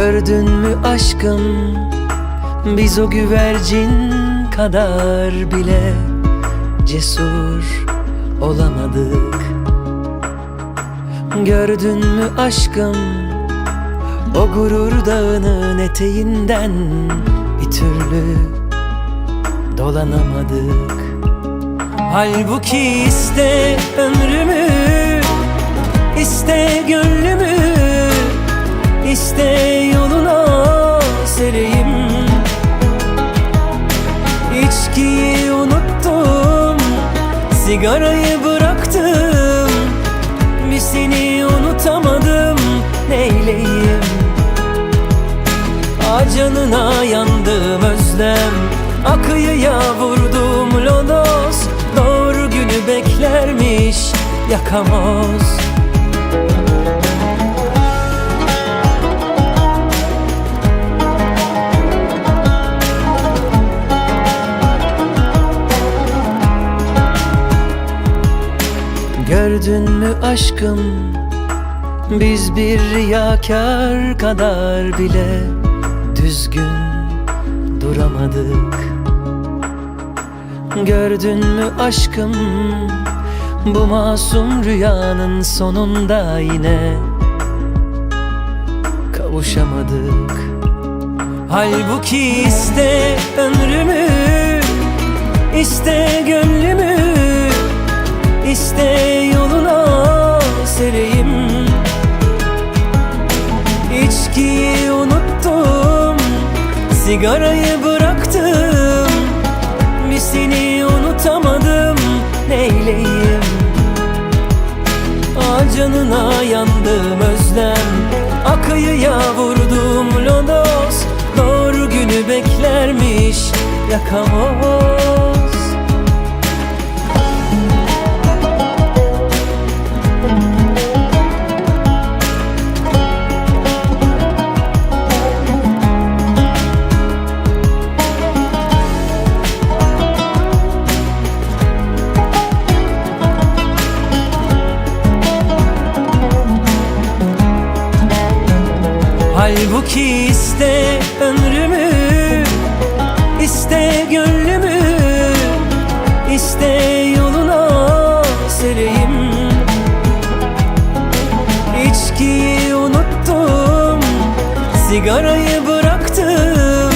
Gördün mü aşkım? Biz o güvercin kadar bile Cesur olamadık. Gördün mü aşkım? O gurur dağının eteğinden Bir türlü dolanamadık. Halbuki iste ömrümü iste gönlümü Sigarayı bıraktım. Bir seni unutamadım. Neyleyim? Acanına yandım özlem. Akıyıya vurdum lodos. Doğru günü beklermiş yakamoz Gördün mü aşkım? Biz bir riyakar kadar bile Düzgün duramadık. Gördün mü aşkım? Bu masum rüyanın sonunda yine Kavuşamadık. Halbuki iste ömrümü iste gönlümü Sigarayı bıraktım. Bir seni unutamadım. Neyleyim? Acanına yandım özlem. Akıyıya vurdum lodos. Doğru günü beklermiş yakamoz Halbuki iste ömrümü iste gönlümü iste yoluna sereyim. İçkiyi unuttum Sigarayı bıraktım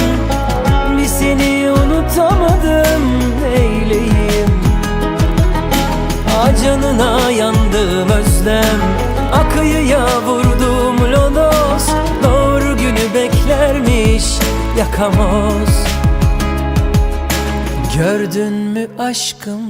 Bir seni unutamadım Neyleyim Acanına yandım özlem Akıyıya vurdum yakamoz Gördün mü aşkım